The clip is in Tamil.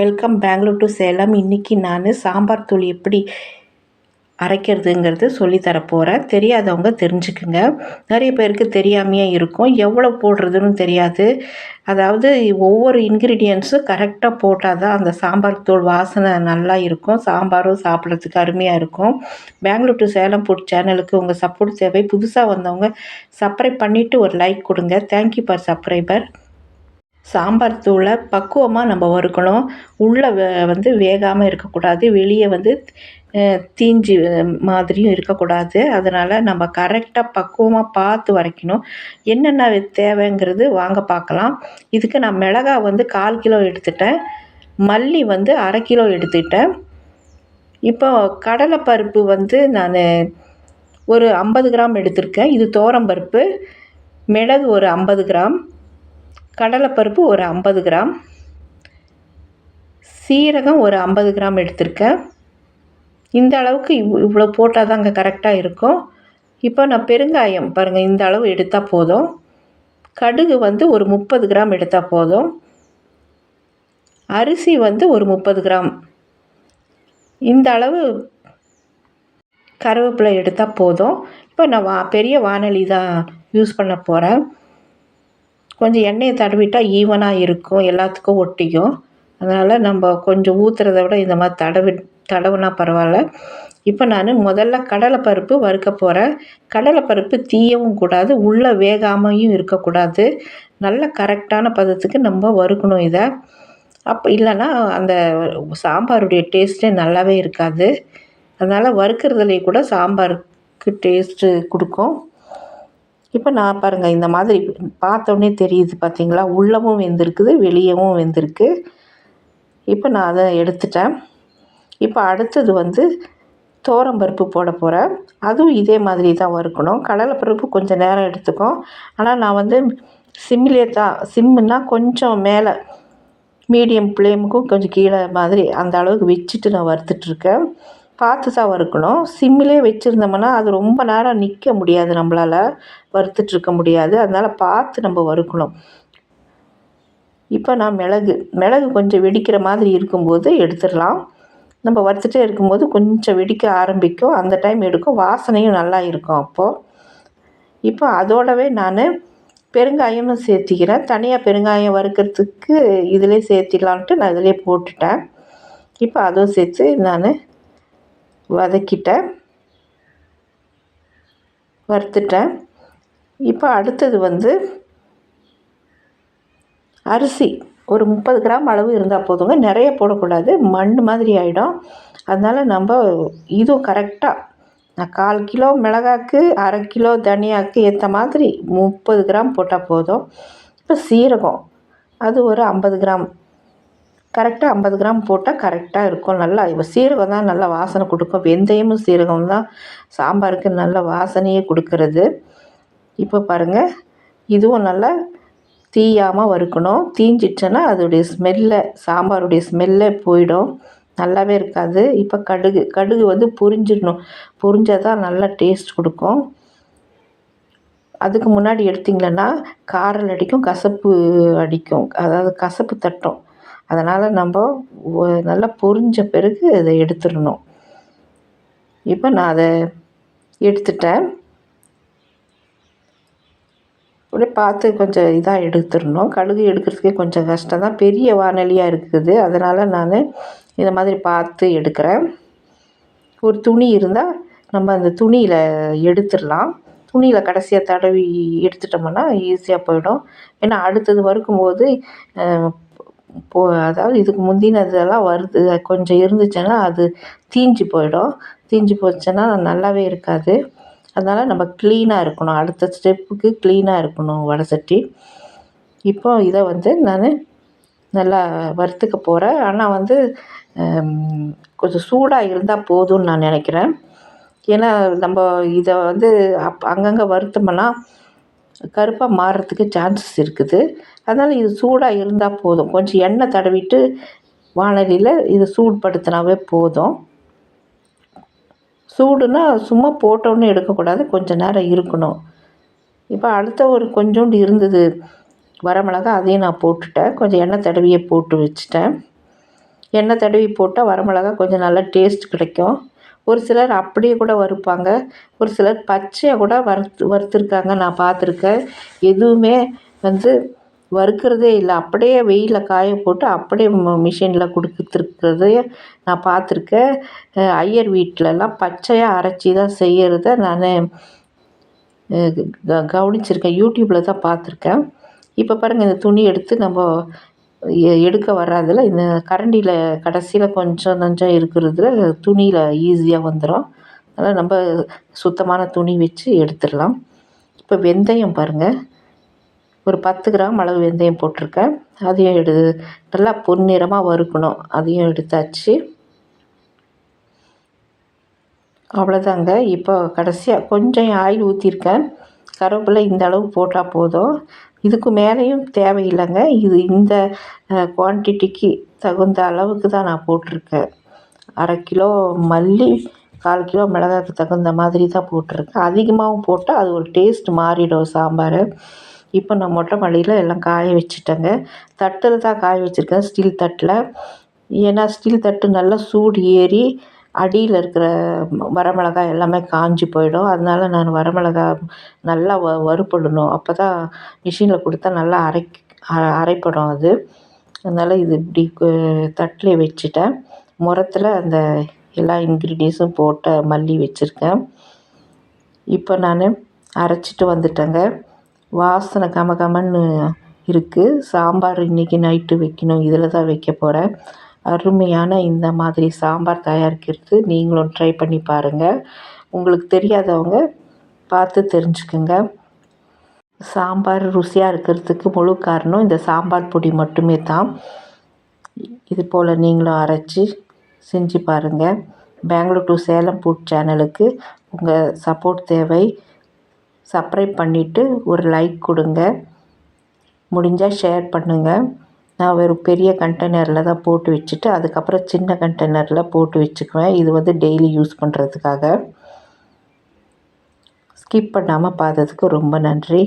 வெல்கம் பெங்களூர் டு சேலம் இன்றைக்கி நான் சாம்பார் தூள் எப்படி அரைக்கிறதுங்கிறது சொல்லித்தர போகிறேன் தெரியாதவங்க தெரிஞ்சுக்குங்க. நிறைய பேருக்கு தெரியாமையே இருக்கும். எவ்வளோ போடுறதுன்னு தெரியாது. அதாவது ஒவ்வொரு இன்க்ரீடியன்ஸும் கரெக்டாக போட்டால் தான் அந்த சாம்பார் தூள் வாசனை நல்லா இருக்கும். சாம்பாரும் சாப்பிட்றதுக்கு அருமையாக இருக்கும். பெங்களூர் டு சேலம் ஃபுட் சேனலுக்கு உங்கள் சப்போர்ட் தேவை. புதுசாக வந்தவங்க சப்ரை பண்ணிவிட்டு ஒரு லைக் கொடுங்க. தேங்க்யூ ஃபார் சப்ரைபர் சாம்பார் தூளை பக்குவமாக நம்ம வறுக்கணும். உள்ளே வந்து வேகாமல் இருக்கக்கூடாது. வெளியே வந்து தீஞ்சு மாதிரியும் இருக்கக்கூடாது. அதனால் நம்ம கரெக்டாக பக்குவமாக பார்த்து வரைக்கணும் என்னென்ன தேவைங்கிறது வாங்க பார்க்கலாம். இதுக்கு நான் மிளகா வந்து கால் கிலோ எடுத்துட்டேன். மல்லி வந்து அரை கிலோ எடுத்துக்கிட்டேன் இப்போ கடலைப்பருப்பு வந்து நான் ஒரு ஐம்பது கிராம் எடுத்திருக்கேன். இது பருப்பு மிளகு ஒரு ஐம்பது கிராம். கடலைப்பருப்பு ஒரு ஐம்பது கிராம். சீரகம் ஒரு ஐம்பது கிராம் எடுத்திருக்கேன். இந்த அளவுக்கு இவ் இவ்வளோ போட்டால் தாங்க கரெக்டாக இருக்கும். இப்போ நான் பெருங்காயம் பாருங்கள் இந்த அளவு எடுத்தால் போதும். கடுகு வந்து ஒரு முப்பது கிராம் எடுத்தால் போதும். அரிசி வந்து ஒரு முப்பது கிராம். இந்த அளவு கருவேப்பிலை எடுத்தால் போதும். இப்போ நான் வா பெரிய வானொலி தான் யூஸ் பண்ண போகிறேன் கொஞ்சம் எண்ணெயை தடவிட்டால் ஈவனாக இருக்கும். எல்லாத்துக்கும் ஒட்டிக்கும். அதனால் நம்ம கொஞ்சம் ஊற்றுறத விட இந்த மாதிரி தடவி தடவுனா பரவாயில்ல. இப்போ நான் முதல்ல கடலைப்பருப்பு வறுக்க போகிறேன் கடலைப்பருப்பு தீயவும் கூடாது உள்ளே வேகாமையும் இருக்கக்கூடாது. நல்ல கரெக்டான பதத்துக்கு நம்ம வறுக்கணும் இதை. அப்போ இல்லைன்னா அந்த சாம்பாருடைய டேஸ்ட்டே நல்லாவே இருக்காது. அதனால் வறுக்கிறதுலேயே கூட சாம்பாருக்கு டேஸ்ட்டு கொடுக்கும். இப்போ நான் பாருங்கள் இந்த மாதிரி பார்த்தோன்னே தெரியுது பார்த்தீங்களா உள்ளவும் வெந்திருக்குது வெளியவும் வெந்திருக்கு. இப்போ நான் அதை எடுத்துட்டேன். இப்போ அடுத்தது வந்து பருப்பு போட போகிறேன் அதுவும் இதே மாதிரி தான் வறுக்கணும். கடலைப்பருப்பு கொஞ்சம் நேரம் எடுத்துக்கும் ஆனால் நான் வந்து சிம்மிலே தான் சிம்முன்னா கொஞ்சம் மேலே மீடியம் ஃப்ளேமுக்கும் கொஞ்சம் கீழே மாதிரி அந்த அளவுக்கு வச்சுட்டு நான் வறுத்துட்ருக்கேன் பார்த்து தான் வறுக்கணும். சிம்மிலே வச்சுருந்தோம்னா அது ரொம்ப நேரம் நிற்க முடியாது நம்மளால். வறுத்துட்ருக்க முடியாது. அதனால் பார்த்து நம்ம வறுக்கணும். இப்போ நான் மிளகு. மிளகு கொஞ்சம் வெடிக்கிற மாதிரி இருக்கும்போது எடுத்துடலாம். நம்ம வறுத்துட்டே இருக்கும்போது கொஞ்சம் வெடிக்க ஆரம்பிக்கும். அந்த டைம் எடுக்கும். வாசனையும் நல்லா இருக்கும் அப்போது இப்போ அதோடவே நான் பெருங்காயமும் சேர்த்திக்கிறேன். தனியாக பெருங்காயம் வறுக்கிறதுக்கு இதிலே சேர்த்திடலான்ட்டு நான் இதிலே போட்டுட்டேன். இப்போ அதுவும் சேர்த்து நான் வதக்கிட்டேன் வறுத்துட்டேன் இப்போ அடுத்தது வந்து அரிசி. ஒரு முப்பது கிராம் அளவு இருந்தால் போதுங்க. நிறைய போடக்கூடாது. மண் மாதிரி ஆகிடும் அதனால் நம்ம இதுவும் கரெக்டாக நான் கால் கிலோ மிளகாக்கு அரை கிலோ தனியாக்கு ஏற்ற மாதிரி முப்பது கிராம் போட்டால் போதும். இப்போ சீரகம் அது ஒரு ஐம்பது கிராம். கரெக்டாக ஐம்பது கிராம் போட்டால் கரெக்டாக இருக்கும். நல்லா இப்போ சீரகம் தான் நல்லா வாசனை கொடுக்கும். வெந்தயமும் சீரகம் தான் சாம்பாருக்கு நல்ல வாசனையே கொடுக்கறது. இப்போ பாருங்கள் இதுவும் நல்லா தீயாமல் வறுக்கணும். தீஞ்சிடுச்சுன்னா அதோடைய ஸ்மெல்ல சாம்பாருடைய ஸ்மெல்லே போயிடும். நல்லாவே இருக்காது. இப்போ கடுகு கடுகு வந்து பொரிஞ்சிடணும். புரிஞ்சால் தான் நல்லா டேஸ்ட் கொடுக்கும். அதுக்கு முன்னாடி எடுத்திங்களன்னா காரல் அடிக்கும் கசப்பு அடிக்கும். அதாவது கசப்பு தட்டும். அதனால் நம்ம நல்லா பொரிஞ்ச பிறகு அதை எடுத்துடணும். இப்போ நான் அதை எடுத்துட்டேன். அப்படியே பார்த்து கொஞ்சம் இதாக எடுத்துடணும். கடுகு எடுக்கிறதுக்கே கொஞ்சம் கஷ்டம் தான். பெரிய வானொலியாக இருக்குது. அதனால் நான் இந்த மாதிரி பார்த்து எடுக்கிறேன். ஒரு துணி இருந்தால் நம்ம அந்த துணியில் எடுத்துடலாம். துணியில் கடைசியாக தடவி எடுத்துட்டோம்னா ஈஸியாக போயிடும். ஏன்னா அடுத்தது வறுக்கும்போது போ அதாவது இதுக்கு முந்தினதெல்லாம் வருது. கொஞ்சம் இருந்துச்சுன்னா அது தீஞ்சு போயிடும். தீஞ்சு போச்சுன்னா நல்லாவே இருக்காது. அதனால் நம்ம க்ளீனாக இருக்கணும். அடுத்த ஸ்டெப்புக்கு க்ளீனாக இருக்கணும் வடை சட்டி. இப்போ இதை வந்து நான் நல்லா வறுத்துக்க போகிறேன் ஆனால் வந்து கொஞ்சம் சூடாக இருந்தால் போதும்னு நான் நினைக்கிறேன். ஏன்னா நம்ம இதை வந்து அப் அங்கங்கே வருத்தமெல்லாம் கருப்பாக மாறுறதுக்கு சான்சஸ் இருக்குது. அதனால் இது சூடாக இருந்தால் போதும். கொஞ்சம் எண்ணெய் தடவிட்டு வானலியில் இது சூடுபடுத்தினாவே போதும். சூடுனா சும்மா போட்டோன்னே எடுக்கக்கூடாது. கொஞ்சம் நேரம் இருக்கணும். இப்போ அடுத்த ஒரு கொஞ்சோண்டு இருந்தது. வரமிளகா அதையும் நான் போட்டுட்டேன். கொஞ்சம் எண்ணெய் தடவியை போட்டு வச்சுட்டேன். எண்ணெய் தடவி போட்டால் வரமிளகா கொஞ்சம் நல்லா டேஸ்ட் கிடைக்கும். ஒரு சிலர் அப்படியே கூட வறுப்பாங்க. ஒரு சிலர் பச்சையாக கூட வறுத்து வறுத்துருக்காங்க. நான் பார்த்துருக்கேன். எதுவுமே வந்து வறுக்கிறதே இல்லை. அப்படியே வெயிலில் காய போட்டு அப்படியே மிஷினில் கொடுத்துருக்கிறத நான் பார்த்துருக்கேன். ஐயர் வீட்டிலலாம் பச்சையாக அரைச்சி தான் செய்கிறத நான் க கவனிச்சிருக்கேன். யூடியூப்பில் தான் பார்த்துருக்கேன். இப்போ பாருங்கள் இந்த துணி எடுத்து நம்ம எ எடுக்க வராதில் இந்த கரண்டியில் கடைசியில் கொஞ்சம் நஞ்சம் இருக்கிறதுல துணியில் ஈஸியாக வந்துடும் அதனால் நம்ம சுத்தமான துணி வச்சு எடுத்துடலாம். இப்போ வெந்தயம் பாருங்கள் ஒரு பத்து கிராம் அளவு வெந்தயம் போட்டிருக்கேன். அதையும் எடு நல்லா பொன்னிறமாக வறுக்கணும். அதையும் எடுத்தாச்சு. அவ்வளோதாங்க இப்போ கடைசியாக கொஞ்சம் ஆயில் ஊற்றிருக்கேன் கருவேப்பிலை இந்த அளவு போட்டால் போதும். இதுக்கு மேலேயும் தேவையில்லைங்க. இது இந்த குவான்டிட்டிக்கு தகுந்த அளவுக்கு தான் நான் போட்டிருக்கேன். அரை கிலோ மல்லி கால் கிலோ மிளகாய்க்கு தகுந்த மாதிரி தான் போட்டிருக்கேன். அதிகமாகவும் போட்டால் அது ஒரு டேஸ்ட் மாறிடும் சாம்பார். இப்போ நான் மொட்டை மாடியில் எல்லாம் காய வச்சுட்டேங்க. தட்டில் தான் காய வச்சுருக்கேன் ஸ்டீல் தட்டில். ஏன்னா ஸ்டீல் தட்டு நல்லா சூடு ஏறி அடியில் இருக்கிற வரமிளகாய் எல்லாமே காஞ்சி போயிடும். அதனால நான் வரமிளகா நல்லா வ வறுபடணும். அப்போ தான் மிஷினில் கொடுத்தா நல்லா அரைக் அரைப்படும் அது. அதனால் இது இப்படி தட்டில் வச்சுட்டேன். முரத்தில் அந்த எல்லா இன்க்ரீடியன்ஸும் போட்ட மல்லி வச்சுருக்கேன். இப்போ நான் அரைச்சிட்டு வந்துட்டேங்க. வாசனை கம கமன்னு இருக்குது சாம்பார் இன்றைக்கி நைட்டு வைக்கணும். இதில் தான் வைக்க போகிறேன் அருமையான இந்த மாதிரி சாம்பார் தயாரிக்கிறது நீங்களும் ட்ரை பண்ணி பாருங்கள் உங்களுக்கு தெரியாதவங்க பார்த்து தெரிஞ்சுக்குங்க. சாம்பார் ருசியாக இருக்கிறதுக்கு முழு காரணம் இந்த சாம்பார் பொடி மட்டுமே தான். இது போல் நீங்களும் அரைச்சி செஞ்சு பாருங்கள் பெங்களூர் டு சேலம் ஃபுட் சேனலுக்கு உங்கள் சப்போர்ட் தேவை. சப்ரைப் பண்ணிவிட்டு ஒரு லைக் கொடுங்க. முடிஞ்சால் ஷேர் பண்ணுங்கள் நான் ஒரு பெரிய கண்டெய்னரில் தான் போட்டு வச்சுட்டு அதுக்கப்புறம் சின்ன கண்டெய்னரில் போட்டு வச்சுக்குவேன். இது வந்து டெய்லி யூஸ் பண்ணுறதுக்காக ஸ்கிப் பண்ணாமல் பார்த்ததுக்கு ரொம்ப நன்றி.